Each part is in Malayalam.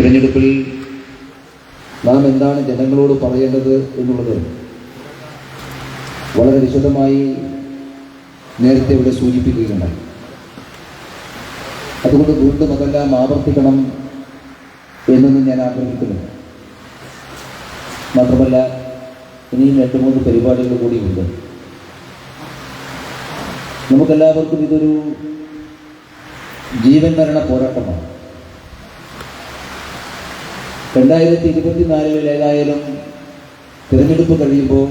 തിരഞ്ഞെടുപ്പിൽ നാം എന്താണ് ജനങ്ങളോട് പറയേണ്ടത് എന്നുള്ളത് വളരെ വിശദമായി നേരത്തെ ഇവിടെ സൂചിപ്പിക്കുകയുണ്ടായി. അതുകൊണ്ട് വീണ്ടും അതെല്ലാം ആവർത്തിക്കണം എന്നൊന്നും ഞാൻ ആഗ്രഹിക്കുന്നു മാത്രമല്ല ഇനിയും രണ്ട് മൂന്ന് പരിപാടികൾ കൂടിയുണ്ട്. നമുക്കെല്ലാവർക്കും ഇതൊരു ജീവൻ മരണ പോരാട്ടമാണ്. രണ്ടായിരത്തി ഇരുപത്തിനാലിൽ ഏതായാലും തിരഞ്ഞെടുപ്പ് കഴിയുമ്പോൾ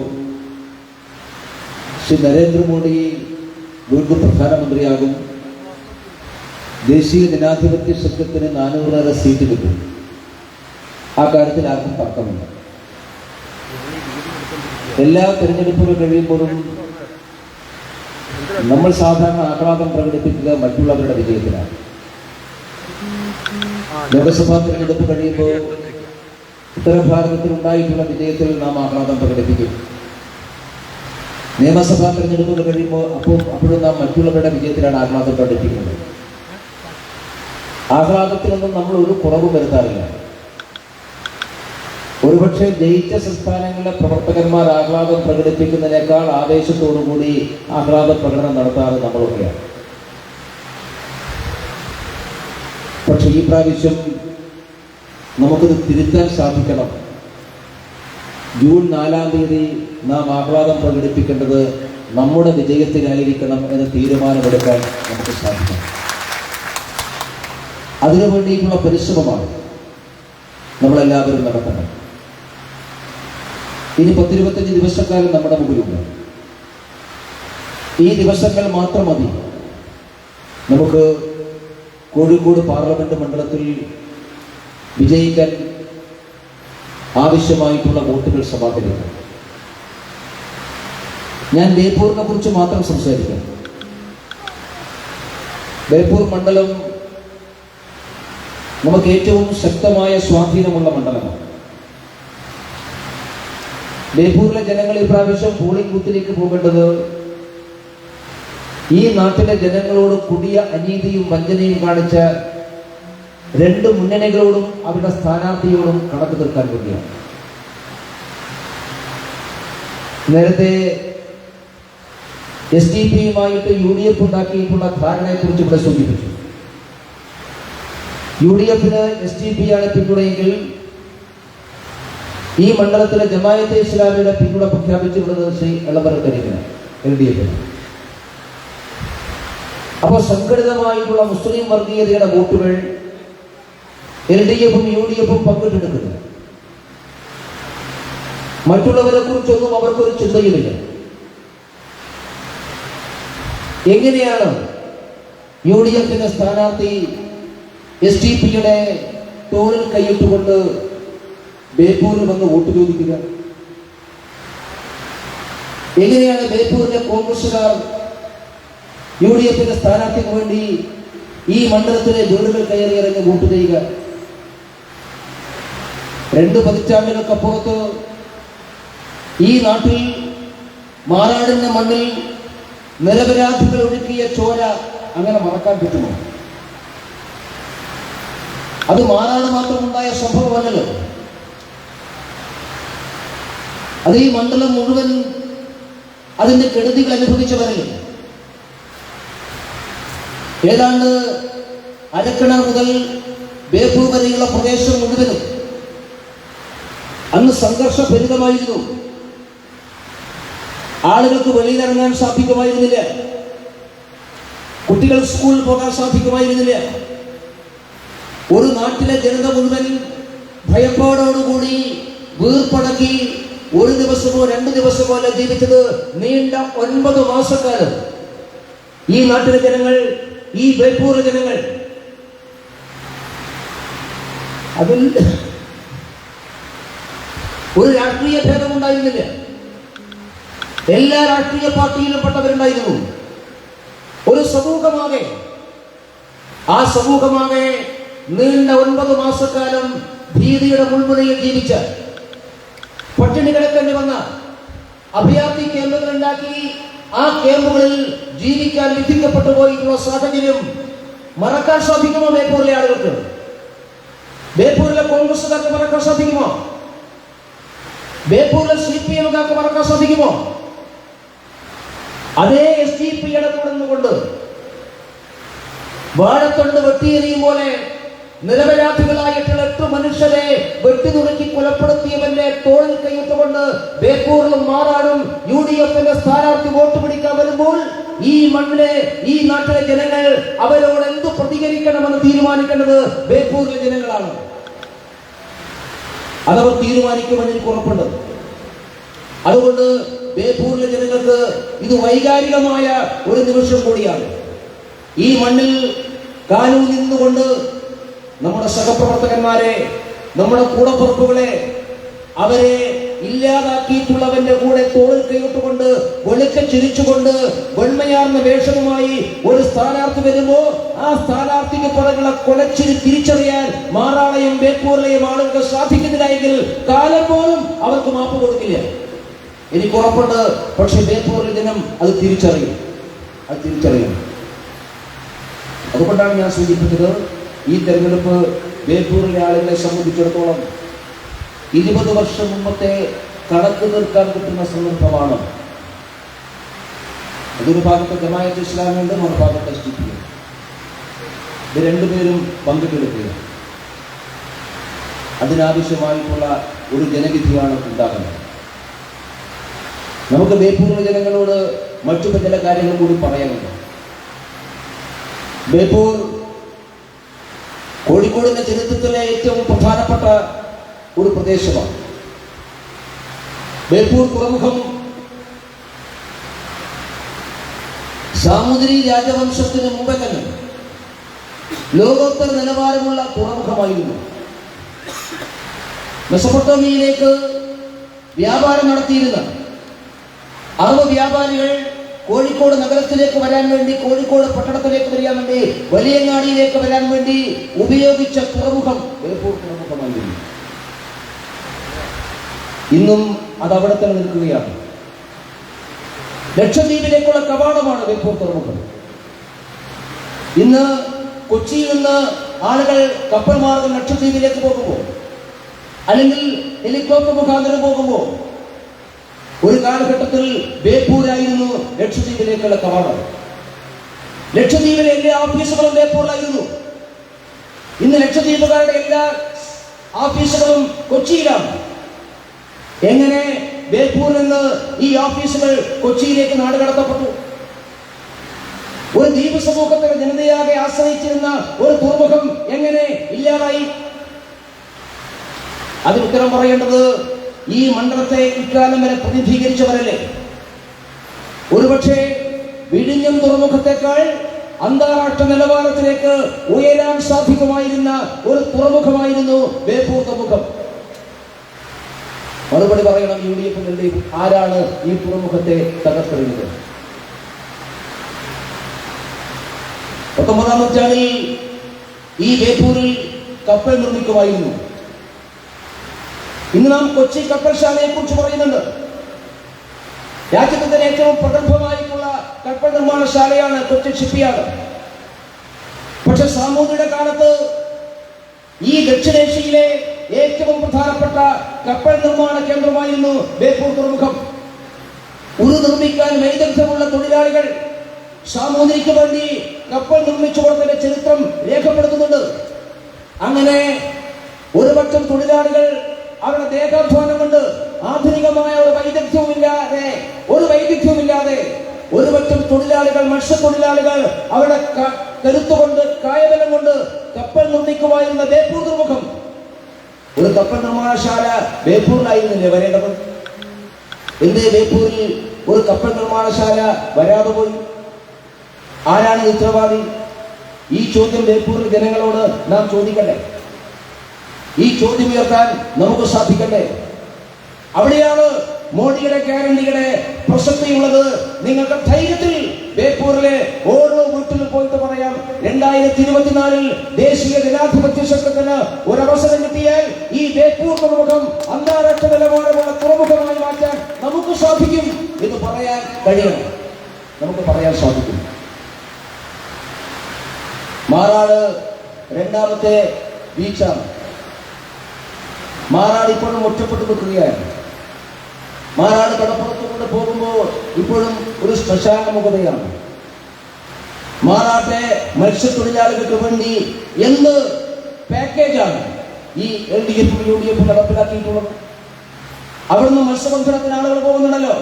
ശ്രീ നരേന്ദ്രമോദി വീണ്ടും പ്രധാനമന്ത്രിയാകും. ദേശീയ ജനാധിപത്യ സഖ്യത്തിന് നാനൂറര സീറ്റ് കിട്ടും. ആ കാര്യത്തിൽ ആർക്കും തർക്കമില്ല. എല്ലാ തിരഞ്ഞെടുപ്പുകൾ കഴിയുമ്പോഴും നമ്മൾ സാധാരണ ആഹ്ലാദം പ്രകടിപ്പിക്കുക മറ്റുള്ളവരുടെ വിജയത്തിലാണ് ലോകസഭാ തിരഞ്ഞെടുപ്പ് കഴിയുമ്പോൾ ഉത്തര ഭാരതത്തിൽ ഉണ്ടായിട്ടുള്ള വിജയത്തിൽ നാം ആഹ്ലാദം പ്രകടിപ്പിക്കും. നിയമസഭാ തെരഞ്ഞെടുപ്പുകൾ കഴിയുമ്പോൾ അപ്പോൾ അപ്പോഴും നാം മറ്റുള്ളവരുടെ വിജയത്തിലാണ് ആഹ്ലാദം പ്രകടിപ്പിക്കുന്നത്. ആഹ്ലാദത്തിനൊന്നും നമ്മൾ ഒരു കുറവ് വരുത്താറില്ല. ഒരുപക്ഷെ ജയിച്ച സംസ്ഥാനങ്ങളിലെ പ്രവർത്തകന്മാർ ആഹ്ലാദം പ്രകടിപ്പിക്കുന്നതിനേക്കാൾ ആവേശത്തോടുകൂടി ആഹ്ലാദ പ്രകടനം നടത്താറ് നമ്മളൊക്കെയാണ്. പക്ഷെ ഈ പ്രാവശ്യം നമുക്കത് തിരുത്താൻ സാധിക്കണം. ജൂൺ നാലാം തീയതി നാം ആഹ്ലാദം പ്രകടിപ്പിക്കേണ്ടത് നമ്മുടെ വിജയത്തിനായിരിക്കണം എന്ന് തീരുമാനമെടുക്കാൻ നമുക്ക് സാധിക്കണം. അതിനു വേണ്ടിയിട്ടുള്ള പരിശ്രമമാണ് നമ്മളെല്ലാവരും നടത്തണം ഇനി പത്തിരുപത്തഞ്ച് ദിവസക്കാലം നമ്മുടെ മുമ്പിലുണ്ട്. ഈ ദിവസങ്ങൾ മാത്രം മതി. നമുക്ക് കോഴിക്കോട് പാർലമെന്റ് മണ്ഡലത്തിൽ വിജയിക്കാൻ ആവശ്യമായിട്ടുള്ള വോട്ടുകൾ സമാഹരിക്കണം ഞാൻ ബേപ്പൂരിനെ കുറിച്ച് മാത്രം സംസാരിക്കാം. ബേപ്പൂർ മണ്ഡലം നമുക്ക് ഏറ്റവും ശക്തമായ സ്വാധീനമുള്ള മണ്ഡലമാണ്. ബേപ്പൂരിലെ ജനങ്ങൾ ഈ പ്രാവശ്യം പോളിംഗ് ബൂത്തിലേക്ക് പോകേണ്ടത് ഈ നാട്ടിലെ ജനങ്ങളോട് കൊടിയ അനീതിയും വഞ്ചനയും കാണിച്ച രണ്ട് മുന്നണികളോടും അവരുടെ സ്ഥാനാർത്ഥിയോടും കണക്ക് തീർക്കാൻ വേണ്ടിയാണ് നേരത്തെ എസ് ഡി പിയുമായിട്ട് യു ഡി എഫ് ഉണ്ടാക്കിയിട്ടുള്ള ധാരണയെക്കുറിച്ച് ഇവിടെ സൂചിപ്പിച്ചു. യു ഡി എഫിന് എസ് ഡി പി ആണ് പിന്തുണയെങ്കിൽ ഈ മണ്ഡലത്തിലെ ജമായത്തെ ഇസ്ലാമിയുടെ പിന്തുണ പ്രഖ്യാപിച്ചിട്ടുള്ളത് ശ്രീ എളമരക്കരിക്കന് എൽ ഡി എഫിന്. അപ്പോൾ സംഘടിതമായിട്ടുള്ള മുസ്ലിം വർഗീയതയുടെ വോട്ടുകൾ എൽ ഡി എഫും യു ഡി എഫും പങ്കിട്ടെടുക്കുന്നു മറ്റുള്ളവരെ കുറിച്ചൊന്നും അവർക്കൊരു ചിന്തയുമില്ല. എങ്ങനെയാണ് യു ഡി എഫിന്റെ സ്ഥാനാർത്ഥി എസ് ടി പിയുടെ തോളിൽ കൈയിട്ടുകൊണ്ട് ബേപ്പൂരിൽ വന്ന് വോട്ട് ചോദിക്കുക? എങ്ങനെയാണ് ബേപ്പൂരിലെ കോൺഗ്രസുകാർ യു ഡി എഫിന്റെ സ്ഥാനാർത്ഥിക്ക് വേണ്ടി ഈ മണ്ഡലത്തിലെ വീടുകൾ കയറി ഇറങ്ങി വോട്ട് ചെയ്യുക? രണ്ട് പതിറ്റാണ്ടുകൾക്കപ്പുറത്ത് ഈ നാട്ടിൽ മാറാടിന്റെ മണ്ണിൽ നിരപരാധികൾ ഒഴുക്കിയ ചോര അങ്ങനെ മറക്കാൻ പറ്റുമോ? അത് മാറാട് മാത്രമുണ്ടായ സംഭവമല്ലല്ലോ. അത് ഈ മണ്ഡലം മുഴുവൻ അതിന്റെ കെടുതികൾ അനുഭവിച്ചവരല്ലേ? ഏതാണ്ട് അരക്കിണർ മുതൽ ബേപ്പൂർ വരെയുള്ള പ്രദേശം മുഴുവനും സംഘർഷഭരിതമായിരുന്നു. ആളുകൾക്ക് വെളിയിലിറങ്ങാൻ സാധിക്കുമായിരുന്നില്ല. കുട്ടികൾ സ്കൂളിൽ പോകാൻ സാധിക്കുമായിരുന്നില്ല. ഒരു നാട്ടിലെ ജനത മുഴുവൻ ഭയപ്പാടോടുകൂടി വീർപ്പടക്കി ഒരു ദിവസമോ രണ്ട് ദിവസമോ അല്ല ജീവിച്ചത് നീണ്ട ഒൻപത് മാസക്കാലം. ഈ നാട്ടിലെ ജനങ്ങൾ ഈ ബേപ്പൂർ ജനങ്ങൾ അതിൽ ഒരു രാഷ്ട്രീയ ഭേദം ഉണ്ടായിരുന്നില്ല. എല്ലാ രാഷ്ട്രീയ പാർട്ടിയിലും പെട്ടവരുണ്ടായിരുന്നു. ഒരു സമൂഹമാകെ ആ സമൂഹമാകെ നീണ്ട ഒൻപത് മാസക്കാലം ഭീതിയുടെ മുൾമുനയിൽ ജീവിച്ച പട്ടിണി കിടക്കേണ്ടി വന്ന അഭയാർത്ഥി ക്യാമ്പുകൾ ഉണ്ടാക്കി ആ ക്യാമ്പുകളിൽ ജീവിക്കാൻ വിധിക്കപ്പെട്ടു പോയിട്ടുള്ള സാഹചര്യം മറക്കാൻ സാധിക്കുമോ ബേപ്പൂരിലെ ആളുകൾക്ക്? ബേപ്പൂരിലെ കോൺഗ്രസുകാർക്ക് മറക്കാൻ സാധിക്കുമോ? ബേപ്പൂരിലെ സി പി എമ്മുകാർക്ക് മറക്കാൻ സാധിക്കുമോ? അതേ എസ് ഡി പി കൂടെ നിന്നുകൊണ്ട് വാഴത്തൊണ്ട് വെട്ടിയെറിയും പോലെ നിരപരാധികളായിട്ടുള്ള എട്ട് മനുഷ്യരെ വെട്ടിനുറുക്കി കൊലപ്പെടുത്തിയവന്റെ തോളിൽ കൈയിട്ടുകൊണ്ട് ബേപ്പൂരിലും മാറാടും യു ഡി എഫിന്റെ സ്ഥാനാർത്ഥി വോട്ട് പിടിക്കാൻ വരുമ്പോൾ ഈ മണ്ണിലെ ഈ നാട്ടിലെ ജനങ്ങൾ അവരോട് എന്ത് പ്രതികരിക്കണമെന്ന് തീരുമാനിക്കേണ്ടത് ബേപ്പൂരിലെ ജനങ്ങളാണ്. അതവർ തീരുമാനിക്കുമെന്ന് എനിക്ക് ഉറപ്പുണ്ട്. അതുകൊണ്ട് ബേപ്പൂരിലെ ജനങ്ങൾക്ക് ഇത് വൈകാരികമായ ഒരു നിമിഷം കൂടിയാണ്. ഈ മണ്ണിൽ കാനു നിന്നുകൊണ്ട് നമ്മുടെ സഹപ്രവർത്തകന്മാരെ നമ്മുടെ കൂടപ്പുറപ്പുകളെ അവരെ ഇല്ലാതാക്കിയിട്ടുള്ളവന്റെ കൂടെ തോളിൽ കൈവിട്ടുകൊണ്ട് വെളുക്ക ചിരിച്ചുകൊണ്ട് വെണ്മയാർന്ന വേഷവുമായി ഒരു സ്ഥാനാർത്ഥി വരുമ്പോ ആ സ്ഥാനാർത്ഥിക്ക് പുറകുള്ള കൊലച്ചിരി തിരിച്ചറിയാൻ മാറാളയും ബേപ്പൂരിലെയും ആളുകൾക്ക് സാധിക്കുന്നില്ല എങ്കിൽ കാലം പോലും അവർക്ക് മാപ്പ് കൊടുക്കില്ല. എനിക്ക് ഉറപ്പുണ്ട് പക്ഷെ ബേപ്പൂരിൽ ജനം അത് തിരിച്ചറിയും. അത് തിരിച്ചറിയും. അതുകൊണ്ടാണ് ഞാൻ സൂചിപ്പിച്ചത് ഈ തെരഞ്ഞെടുപ്പ് ബേപ്പൂരിലെ ആളുകളെ സംബന്ധിച്ചിടത്തോളം ഇരുപത് വർഷം മുമ്പത്തെ കണക്ക് നിർത്താൻ കിട്ടുന്ന സന്ദർഭമാണ്. അതൊരു ഭാഗത്ത് ജമായത്ത് ഇസ്ലാമുണ്ട് മറുഭാഗത്ത് എസ് ഡി പി ഇത് രണ്ടുപേരും പങ്കിട്ടെടുക്കുക അതിനാവശ്യമായിട്ടുള്ള ഒരു ജനവിധിയാണ് ഉണ്ടാകുന്നത്. നമുക്ക് ബേപ്പൂർ ജനങ്ങളോട് മറ്റു ചില കാര്യങ്ങൾ കൂടി പറയാനുണ്ട്. ബേപ്പൂർ കോഴിക്കോടിന്റെ ചരിത്രത്തിലെ ഏറ്റവും പ്രധാനപ്പെട്ട ഒരു പ്രദേശമാണ്. ബേപ്പൂർ തുറമുഖം സാമുദ്രി രാജവംശത്തിന് മുമ്പേ തന്നെ ലോകോത്തര നിലവാരമുള്ള തുറമുഖമായിരുന്നു. മെസപ്പൊട്ടോമിയയിലേക്ക് വ്യാപാരം നടത്തിയിരുന്ന അറബ് വ്യാപാരികൾ കോഴിക്കോട് നഗരത്തിലേക്ക് വരാൻ വേണ്ടി കോഴിക്കോട് പട്ടണത്തിലേക്ക് വരാൻ വേണ്ടി വലിയങ്ങാടിയിലേക്ക് വരാൻ വേണ്ടി ഉപയോഗിച്ച തുറമുഖം ബേപ്പൂർ തുറമുഖമായിരുന്നു. ഇന്നും അത് അവിടെ തന്നെ നിൽക്കുകയാണ്. ലക്ഷദ്വീപിലേക്കുള്ള കവാടമാണ് ബേപ്പൂർ തുറമുഖം. ഇന്ന് കൊച്ചിയിൽ നിന്ന് ആളുകൾ കപ്പൽ മാർഗം ലക്ഷദ്വീപിലേക്ക് പോകുമ്പോൾ അല്ലെങ്കിൽ ഹെലികോപ്റ്റർ മുഖാന്തരം പോകുമ്പോൾ ഒരു കാലഘട്ടത്തിൽ ബേപ്പൂരായിരുന്നു ലക്ഷദ്വീപിലേക്കുള്ള കവാടം. ലക്ഷദ്വീപിലെ എല്ലാ ഓഫീസുകളും ബേപ്പൂരിലായിരുന്നു. ഇന്ന് ലക്ഷദ്വീപുകാരുടെ എല്ലാ ഓഫീസുകളും കൊച്ചിയിലാണ്. എങ്ങനെ ബേപ്പൂരിൽ നിന്ന് ഈ ഓഫീസുകൾ കൊച്ചിയിലേക്ക് നാട് കടത്തപ്പെട്ടു? ഒരു ദ്വീപ് സമൂഹത്തിൽ ജനതയാകെ ആശ്രയിച്ചിരുന്ന ഒരു തുറമുഖം എങ്ങനെ ഇല്ലാതായി? അതിന് ഉത്തരം പറയേണ്ടത് ഈ മണ്ഡലത്തെ ഇക്കാലം വരെ പ്രതിനിധീകരിച്ചവരല്ലേ? ഒരുപക്ഷെ വിഴിഞ്ഞം തുറമുഖത്തേക്കാൾ അന്താരാഷ്ട്ര നിലവാരത്തിലേക്ക് ഉയരാൻ സാധിക്കുമായിരുന്ന ഒരു തുറമുഖമായിരുന്നു ബേപ്പൂർ തുറമുഖം. മറുപടി പറയണം യു ഡി. എഫിന്റെ ആരാണ് ഈ തുറമുഖത്തെ തകർത്തെറിഞ്ഞത്? പത്തൊമ്പതാം നൂറ്റാണ്ടിൽ ഈ ബേപ്പൂരിൽ കപ്പൽ നിർമ്മിക്കുമായിരുന്നു. ഇന്ന് നാം കൊച്ചി കപ്പൽശാലയെ കുറിച്ച് പറയുന്നുണ്ട്. രാജ്യത്തിന്റെ ഏറ്റവും പ്രഗത്ഭമായിട്ടുള്ള കപ്പൽ നിർമ്മാണശാലയാണ് കൊച്ചി ഷിപ്പ്യാർഡ്. പക്ഷെ സാമൂഹിക കാലത്ത് ഈ ദക്ഷിണേഷ്യയിലെ ഏറ്റവും പ്രധാനപ്പെട്ട കപ്പൽ നിർമ്മാണ കേന്ദ്രമായിരുന്നു ബേപ്പൂർ തുറമുഖം. ഉരു നിർമ്മിക്കാൻ വൈദഗ്ധ്യമുള്ള തൊഴിലാളികൾ സാമൂതിരിക്ക് വേണ്ടി കപ്പൽ നിർമ്മിച്ചു കൊടുത്തതിന്റെ ചരിത്രം രേഖപ്പെടുത്തുന്നുണ്ട്. അങ്ങനെ ഒരു പക്ഷം തൊഴിലാളികൾ അവരുടെ ദേഹാധ്വാനം കൊണ്ട് ആധുനികമായ ഒരു വൈദഗ്ധ്യവും ഇല്ലാതെ ഒരു വൈദഗ്ധ്യവും ഇല്ലാതെ ഒരു പക്ഷം തൊഴിലാളികൾ മത്സ്യത്തൊഴിലാളികൾ അവരുടെ കരുത്തുകൊണ്ട് കായബലം കൊണ്ട് കപ്പൽ നിർമ്മിക്കുമായിരുന്ന ബേപ്പൂർ തുറമുഖം ഒരു കപ്പൽ നിർമ്മാണശാല ബേപ്പൂരിലായിരുന്നില്ലേ വരേണ്ടത് എന്തേ ബേപ്പൂരിൽ ഒരു കപ്പൽ നിർമ്മാണശാല വരാതെ പോയി? ആരാണ് ഉത്തരവാദി? ഈ ചോദ്യം ബേപ്പൂരിലെ ജനങ്ങളോട് നാം ചോദിക്കണ്ടേ? ഈ ചോദ്യം ഉയർത്താൻ നമുക്ക് സാധിക്കണ്ടേ? അവിടെയാണ് മോഡിയുടെ ഗ്യാരണ്ടിയുടെ പ്രസക്തിയുള്ളത്. നിങ്ങൾക്ക് ധൈര്യത്തിൽ ബേപ്പൂരിലെ ഓരോ വീട്ടിലും പോയിട്ട് പറയാം. രണ്ടായിരത്തി ഇരുപത്തിനാലിൽ ദേശീയ ജനാധിപത്യ ശക്തത്തിന് ഒരവസരം കിട്ടിയ ഈ ബേപ്പൂർ തുറമുഖം അന്താരാഷ്ട്ര നിലവാരമുള്ള തുറമുഖമായി മാറ്റാൻ നമുക്ക് സാധിക്കും എന്ന് പറയാൻ കഴിയണം. നമുക്ക് പറയാൻ സാധിക്കും. മാറാട് രണ്ടാമത്തെ ബീച്ചാണ്. മാറാട് ഇപ്പോഴും ഒറ്റപ്പെട്ടു നിൽക്കുകയാണ് മാറാട് കടപ്പുറത്തുകൂടെ പോകുമ്പോൾ ഇപ്പോഴും ഒരു ശ്മശാന മുഖതയാണ്. മാറാട്ടെ മത്സ്യത്തൊഴിലാളികൾക്ക് വേണ്ടി എന്ത് പാക്കേജാണ് ഈ എൽ ഡി എഫും യു ഡി എഫും നടപ്പിലാക്കിയിട്ടുള്ളത് അവിടുന്ന് മത്സ്യബന്ധനത്തിന് ആളുകൾ പോകുന്നുണ്ടല്ലോ.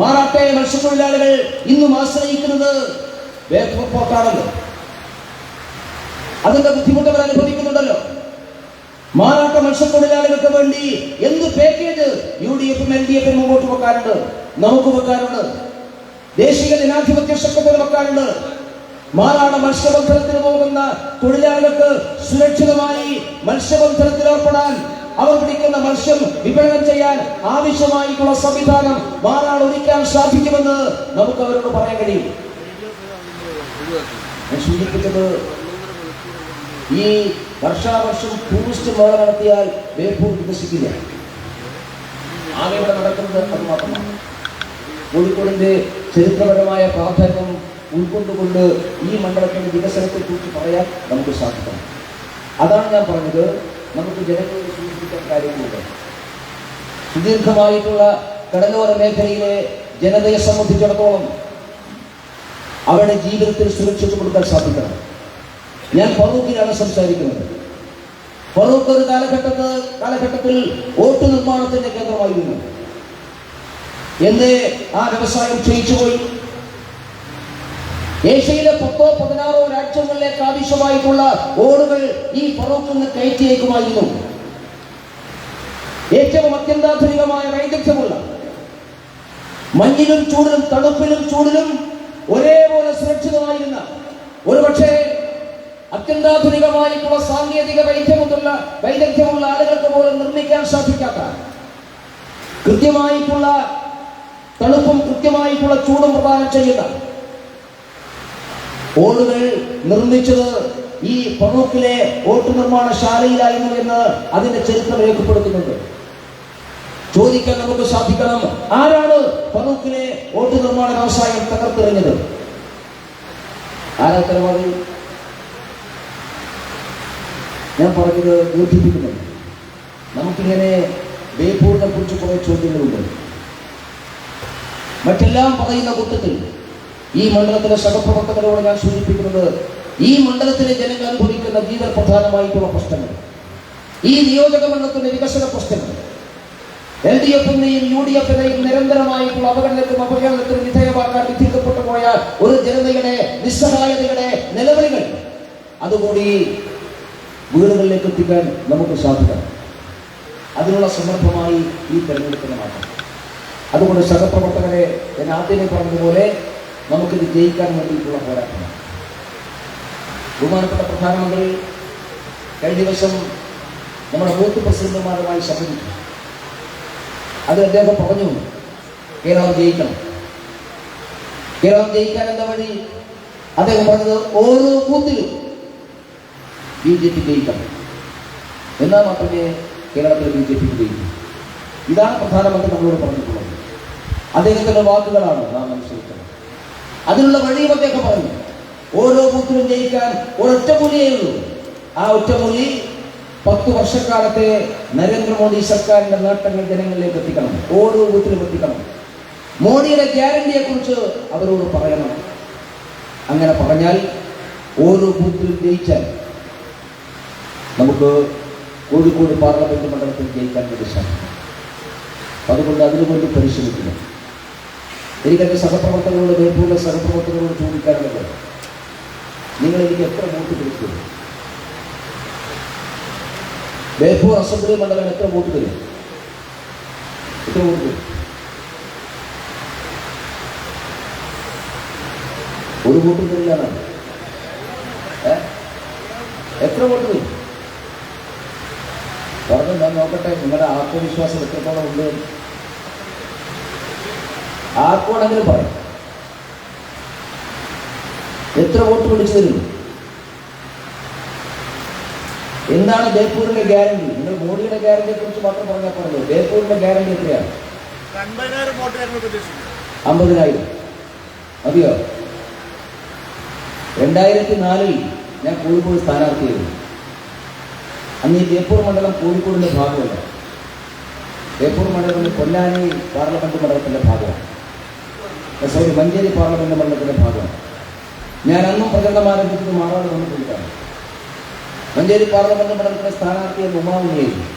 മാറാട്ടെ മത്സ്യത്തൊഴിലാളികൾ ഇന്നും ആശ്രയിക്കുന്നത് പോർട്ടാണല്ലോ. അതിന്റെ ബുദ്ധിമുട്ട് അവർ അനുഭവിക്കുന്നുണ്ടല്ലോ. മാറാട്ട മത്സ്യത്തൊഴിലാളികൾക്ക് വേണ്ടി എന്ത് പാക്കേജ് യു ഡി എഫും എൽ ഡി എഫും മുമ്പോട്ട് വെക്കാറുണ്ട് നമുക്ക് വെക്കാറുണ്ട് ദേശീയ ജനാധിപത്യ ശക്തത്തിന് വെക്കാറുണ്ട് മാറാട മത്സ്യബന്ധനത്തിന് പോകുന്ന തൊഴിലാളികൾക്ക് സുരക്ഷിതമായി മത്സ്യബന്ധനത്തിൽ ഏർപ്പെടാൻ അവർ പിടിക്കുന്ന മത്സ്യം വിപണനം ചെയ്യാൻ ആവശ്യമായിട്ടുള്ള സംവിധാനം മാറാൻ ഒരുക്കാൻ സാധിക്കുമെന്ന് നമുക്ക് അവരോട് പറയാൻ കഴിയും. ഞാൻ സൂചിപ്പിച്ചത് ഈ വർഷാവർഷം ടൂറിസ്റ്റ് മേള നടത്തിയാൽ ബേപ്പൂർ വികസിക്കില്ല. ആകെ ഇവിടെ നടക്കുന്നത് അത് മാത്രമാണ്. കോഴിക്കോടിന്റെ ചരിത്രപരമായ പ്രാധാന്യം ഉൾക്കൊണ്ടുകൊണ്ട് ഈ മണ്ഡലത്തിന്റെ വികസനത്തെ കുറിച്ച് പറയാൻ നമുക്ക് സാധിക്കണം. അതാണ് ഞാൻ പറഞ്ഞത്. നമുക്ക് ജനങ്ങളെ സൂചിപ്പിക്കാൻ കാര്യങ്ങളുണ്ട്. സുദീർഘമായിട്ടുള്ള കടലോര മേഖലയിലെ ജനതയെ സംബന്ധിച്ചിടത്തോളം അവരുടെ ജീവിതത്തിൽ സുരക്ഷിച്ചു കൊടുക്കാൻ സാധിക്കണം. ഞാൻ ഫറൂഖിനാണ് സംസാരിക്കുന്നത്. ഫറൂഖ് ഒരു കാലഘട്ടത്ത് കാലഘട്ടത്തിൽ വോട്ട് നിർമ്മാണത്തിന്റെ കേന്ദ്രമായിരുന്നു. എന്തേ ആ വ്യവസായം ക്ഷയിച്ചുപോയി. ഏഷ്യയിലെ പത്തോ പതിനാറോ രാജ്യങ്ങളിലേക്ക് ആവശ്യമായിട്ടുള്ള ഓടുകൾ ഈ ഫറൂഖിൽ നിന്ന് കയറ്റിയേക്കുമായിരുന്നു. ഏറ്റവും അത്യന്താധുനികമായ വൈദഗ്ധ്യമുള്ള മഞ്ഞിലും ചൂടിലും തണുപ്പിലും ചൂടിലും ഒരേപോലെ സുരക്ഷിതമായിരുന്ന ഒരുപക്ഷെ അത്യന്താധുനികമായിട്ടുള്ള സാങ്കേതിക വൈദ്യമുള്ള വൈദഗ്ധ്യമുള്ള ആളുകൾക്ക് പോലും നിർമ്മിക്കാൻ സാധിക്കാത്ത കൃത്യമായിട്ടുള്ള തണുപ്പും കൃത്യമായിട്ടുള്ള ചൂടും പ്രദാനം ചെയ്യുന്ന ഓടുകൾ നിർമ്മിച്ചത് ഈ പൊറോക്കിലെ ഓട്ട് നിർമ്മാണശാലയിലായിരുന്നു എന്ന് അതിന്റെ ചരിത്രം രേഖപ്പെടുത്തുന്നുണ്ട്. ചോദിക്കാൻ നമുക്ക് സാധിക്കണം ആരാണ് ഫറൂഖിലെ ഓട്ട് നിർമ്മാണ വ്യവസായം തകർത്തെറിഞ്ഞത്? ആരാ ഉത്തരവാദി? ഞാൻ പറഞ്ഞത് ബോധിപ്പിക്കുന്നുണ്ട് നമുക്കിങ്ങനെ ബേപ്പൂരിനെ കുറിച്ച് കുറെ ചോദ്യങ്ങളുണ്ട്. മറ്റെല്ലാം പറയുന്ന കൂട്ടത്തിൽ ഈ മണ്ഡലത്തിലെ സഹപ്രവർത്തകരോട് ഞാൻ സൂചിപ്പിക്കുന്നത് ഈ മണ്ഡലത്തിലെ ജനങ്ങൾ അനുഭവിക്കുന്ന ജീവൻ പ്രധാനമായിട്ടുള്ള പ്രശ്നങ്ങൾ. ഈ നിയോജക മണ്ഡലത്തിന്റെ വികസന പ്രശ്നങ്ങൾ. എൽ ഡി എഫിനെയും യു ഡി എഫിനെയും നിരന്തരമായിട്ടുള്ള അപകടത്തിനും അപകടത്തിനും വിധേയമാക്കാൻ വിധിക്കപ്പെട്ടു പോയ ഒരു ജനതയുടെ നിസ്സഹായതയുടെ നിലവിളികൾ. അതുകൂടി വീടുകളിലേക്ക് എത്തിക്കാൻ നമുക്ക് സാധിക്കണം. അതിനുള്ള സന്ദർഭമായി ഈ തെരഞ്ഞെടുപ്പിനെ മാറ്റം അതുകൊണ്ട് സഹപ്രവർത്തകരെ ഞാൻ ആദ്യമേ പറഞ്ഞതുപോലെ നമുക്കിത് ജയിക്കാൻ വേണ്ടിയിട്ടുള്ള പോരാട്ടമാണ് ബഹുമാനപ്പെട്ട പ്രധാനമന്ത്രി കഴിഞ്ഞ ദിവസം നമ്മുടെ ബൂത്ത് പ്രസിഡന്റുമാരുമായി സംബന്ധിച്ചു അത് അദ്ദേഹം പറഞ്ഞു കേരളം ജയിക്കണം. കേരളം ജയിക്കാൻ എന്താ വഴി അദ്ദേഹം പറഞ്ഞത് ഓരോ ബൂത്തിലും ബി ജെ പി ജയിക്കണം. എന്നാൽ മാത്രമേ കേരളത്തിൽ ബി ജെ പി ജയിക്കൂ ഇതാണ് പ്രധാനമന്ത്രി നമ്മളോട് പറഞ്ഞിട്ടുള്ളത്. അദ്ദേഹത്തിന്റെ വാക്കുകളാണ് അതിനുള്ള വഴിയും അദ്ദേഹം പറഞ്ഞു. ഓരോ ബൂത്തിലും ജയിക്കാൻ ഒരൊറ്റമൂലിയേ ഉള്ളൂ. ആ ഒറ്റമൂലി പത്ത് വർഷക്കാലത്തെ നരേന്ദ്രമോദി സർക്കാരിന്റെ നേട്ടങ്ങൾ ജനങ്ങളിലേക്ക് എത്തിക്കണം. ഓരോ ബൂത്തിലും എത്തിക്കണം. മോദിയുടെ ഗ്യാരണ്ടിയെ കുറിച്ച് അവരോട് പറയണം. അങ്ങനെ പറഞ്ഞാൽ ഓരോ ബൂത്തിലും ജയിച്ചാൽ നമുക്ക് കോഴിക്കോട് പാർലമെന്റ് മണ്ഡലത്തിൽ ജയിക്കാൻ വേണ്ടി സാധിക്കും. അതുകൊണ്ട് അതിനുവേണ്ടി പരിശ്രമിക്കുക എനിക്കെന്റെ സഹപ്രവർത്തകരോട് ബേപ്പൂരിലെ സഹപ്രവർത്തകരോട് ചോദിക്കാറുണ്ട് നിങ്ങൾ എനിക്ക് എത്ര വോട്ട് കൊടുക്കും ബേപ്പൂർ അസംബ്ലി മണ്ഡലം എത്ര വോട്ട് തരും? എത്ര വോട്ട് തരും? ഒരു വോട്ടും തരില്ല എന്നാണ് ഏ? എത്ര വോട്ട് തരും? പറഞ്ഞു ഞാൻ നോക്കട്ടെ നിങ്ങളുടെ ആത്മവിശ്വാസം എത്രത്തോളം ഉണ്ട്. ആർക്കോടെങ്കിലും പറയും. എത്ര വോട്ട് പിടിച്ചു തരും? എന്താണ് ബേപ്പൂരിന്റെ ഗ്യാരണ്ടി? നിങ്ങൾ മോഡിയുടെ ഗ്യാരണ്ടിയെ കുറിച്ച് മാത്രം പറഞ്ഞാൽ പറഞ്ഞു ബേപ്പൂരിന്റെ ഗ്യാരണ്ടി എത്രയാണ്? അമ്പതിനായിരം. മതിയോ? രണ്ടായിരത്തി നാലിൽ ഞാൻ കോഴിക്കോട് സ്ഥാനാർത്ഥിയായിരുന്നു. അന്ന് ഈ ബേപ്പൂർ മണ്ഡലം കോഴിക്കോടിന്റെ ഭാഗമല്ല. ബേപ്പൂർ മണ്ഡലം പൊന്നാനി പാർലമെന്റ് മണ്ഡലത്തിന്റെ ഭാഗമാണ്. സോറി മഞ്ചേരി പാർലമെന്റ് മണ്ഡലത്തിന്റെ ഭാഗമാണ് ഞാൻ അന്നും പ്രചരണം ആരംഭിച്ചത് മാറാട് വന്നിട്ടുള്ളതാണ് മഞ്ചേരി പാർലമെന്റ് മണ്ഡലത്തിലെ സ്ഥാനാർത്ഥിയെ ഉമാവുകയായിരുന്നു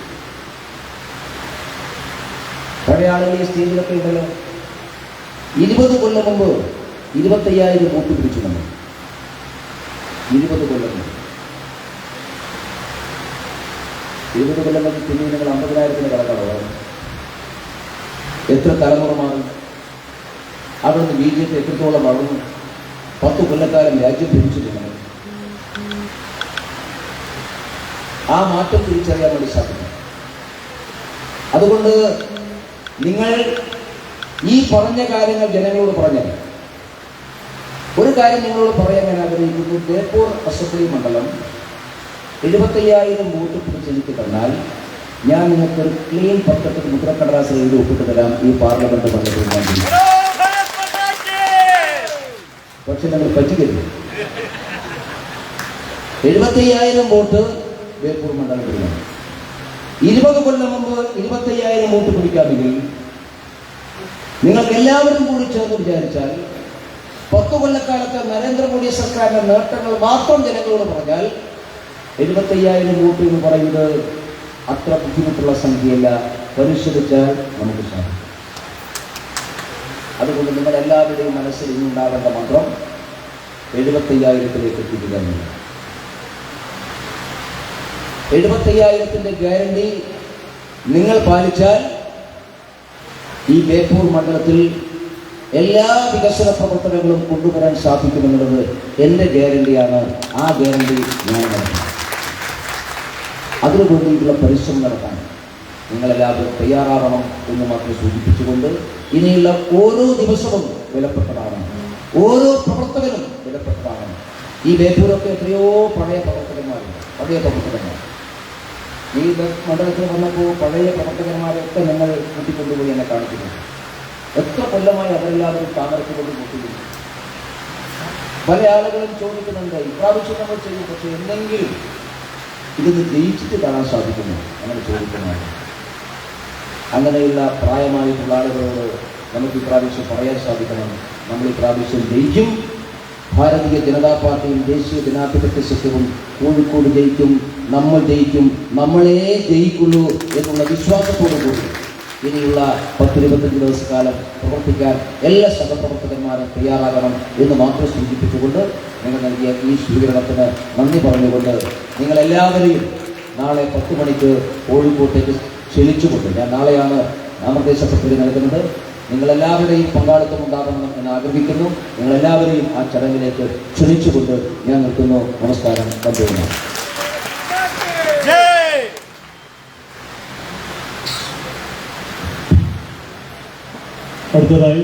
പഴയ ആളുകൾ ഈ സ്റ്റേജിലൊക്കെ ഉണ്ടല്ലോ. ഇരുപത് കൊല്ലം മുമ്പ് ഇരുപത്തയ്യായിരം വോട്ട് പിടിച്ചു നമ്മൾ. ഇരുപത് കൊല്ലം മുമ്പ്. ഇരുപത് കൊല്ലം കഴിഞ്ഞ് പിന്നെ നിങ്ങൾ അമ്പതിനായിരത്തിന് കടക്കാണോ എത്ര തലമുറ മാറി? അവിടുന്ന് ബി ജെ പി എത്രത്തോളം വളർന്നു പത്ത് കൊല്ലക്കാലം രാജ്യം ഭരിച്ചിട്ടുണ്ട് ആ മാറ്റം തിരിച്ചറിയാൻ വേണ്ടി സാധിക്കും. അതുകൊണ്ട് നിങ്ങൾ ഈ പറഞ്ഞ കാര്യങ്ങൾ ജനങ്ങളോട് പറഞ്ഞത് ഒരു കാര്യം നിങ്ങളോട് പറയാൻ ഞാൻ ആഗ്രഹിക്കുന്നു. ബേപ്പൂർ അസംബ്ലി മണ്ഡലം എഴുപത്തയ്യായിരം വോട്ട് പിടിച്ച് എനിക്ക് തന്നാൽ ഞാൻ നിങ്ങൾക്ക് ക്ലീൻ പത്രത്തിൽ മുദ്രക്കടലാസിൽ ഒപ്പിട്ട് തരാം ഈ പാർലമെന്റ് മണ്ഡലത്തിൽ. പക്ഷെ നമ്മൾ പറ്റിക്കരുത്. എഴുപത്തയ്യായിരം വോട്ട് ബേപ്പൂർ മണ്ഡലത്തിലാണ് ഇരുപത് കൊല്ലം മുമ്പ് ഇരുപത്തയ്യായിരം വോട്ട് പിടിക്കാമെങ്കിൽ നിങ്ങൾക്ക് എല്ലാവരും കൂടി ചേർന്ന് വിചാരിച്ചാൽ പത്ത് കൊല്ലക്കാലത്തെ നരേന്ദ്രമോദി സർക്കാരിന്റെ നേട്ടങ്ങൾ മാത്രം ജനങ്ങളോട് പറഞ്ഞാൽ എഴുപത്തയ്യായിരം വോട്ട് എന്ന് പറയുന്നത് അത്ര ബുദ്ധിമുട്ടുള്ള സംഖ്യയല്ല പരിശോധിച്ചാൽ നമുക്ക് സാധിക്കും. അതുകൊണ്ട് നിങ്ങൾ എല്ലാവരുടെയും മനസ്സിൽ ഇന്നുണ്ടാവേണ്ട മന്ത്രം എഴുപത്തയ്യായിരത്തിലേക്ക് എത്തിക്കുക എഴുപത്തയ്യായിരത്തിന്റെ ഗ്യാരണ്ടി നിങ്ങൾ പാലിച്ചാൽ ഈ ബേപ്പൂർ മണ്ഡലത്തിൽ എല്ലാ വികസന പ്രവർത്തനങ്ങളും കൊണ്ടുവരാൻ സാധിക്കുമെന്നുള്ളത് എന്റെ ഗ്യാരണ്ടിയാണ്. ആ ഗ്യാരണ്ടി ഞാൻ അതിനു വേണ്ടിയിട്ടുള്ള പരിശ്രമം നടത്താൻ നിങ്ങളെല്ലാവരും തയ്യാറാവണം എന്ന് മാത്രം സൂചിപ്പിച്ചുകൊണ്ട് ഇനിയുള്ള ഓരോ ദിവസവും വിലപ്പെട്ടതാണ്. ഓരോ പ്രവർത്തകനും വിലപ്പെട്ടതാണ്. ഈ ബേപ്പൂരൊക്കെ എത്രയോ പഴയ പ്രവർത്തകന്മാരുണ്ട് പഴയ പ്രവർത്തകന്മാർ. ഈ മണ്ഡലത്തിൽ വന്നപ്പോൾ പഴയ പ്രവർത്തകന്മാരെയൊക്കെ നിങ്ങൾ കൂട്ടിക്കൊണ്ടുപോയി എന്നെ കാണിക്കുന്നു എത്ര കൊല്ലമായി അവരെല്ലാവരും താമരത്തിൽ കൊണ്ട് കൂട്ടിക്കുന്നു പല ആളുകളും ചോദിക്കുന്നുണ്ട് ഇപ്രാവശ്യം നമ്മൾ ചെയ്യും പക്ഷെ എന്തെങ്കിലും ഇതൊന്ന് ജയിച്ചിട്ട് കാണാൻ സാധിക്കുന്നു അങ്ങനെ ചോദിക്കുന്നതാണ് അങ്ങനെയുള്ള പ്രായമായിട്ടുള്ള ആളുകളോട് നമുക്ക് ഇപ്രാവശ്യം പറയാൻ സാധിക്കണം. നമ്മൾ ഇപ്രാവശ്യം ജയിക്കും. ഭാരതീയ ജനതാ പാർട്ടിയും ദേശീയ ജനാധിപത്യ സഖ്യവും കോഴിക്കോട് ജയിക്കും നമ്മൾ ജയിക്കും നമ്മളെ ജയിക്കുള്ളൂ എന്നുള്ള വിശ്വാസത്തോടു കൂടി ഇനിയുള്ള പത്തിരുപത്തഞ്ച് ദിവസക്കാലം പ്രവർത്തിക്കാൻ എല്ലാ സഹപ്രവർത്തകന്മാരും തയ്യാറാകണം എന്ന് മാത്രം സൂചിപ്പിച്ചുകൊണ്ട് നിങ്ങൾ നൽകിയ ഈ സ്വീകരണത്തിന് നന്ദി പറഞ്ഞുകൊണ്ട് നിങ്ങളെല്ലാവരെയും നാളെ പത്ത് മണിക്ക് കോഴിക്കോട്ടേക്ക് ക്ഷണിച്ചുകൊണ്ട് ഞാൻ നാളെയാണ് നാമനിർദ്ദേശ പത്രിക നൽകുന്നത്. നിങ്ങളെല്ലാവരുടെയും പങ്കാളിത്തം ഉണ്ടാകണം എന്ന് ആഗ്രഹിക്കുന്നു. നിങ്ങളെല്ലാവരെയും ആ ചടങ്ങിലേക്ക് ക്ഷണിച്ചുകൊണ്ട് ഞാൻ നിൽക്കുന്നു നമസ്കാരം. ജയ് അടുത്തതായി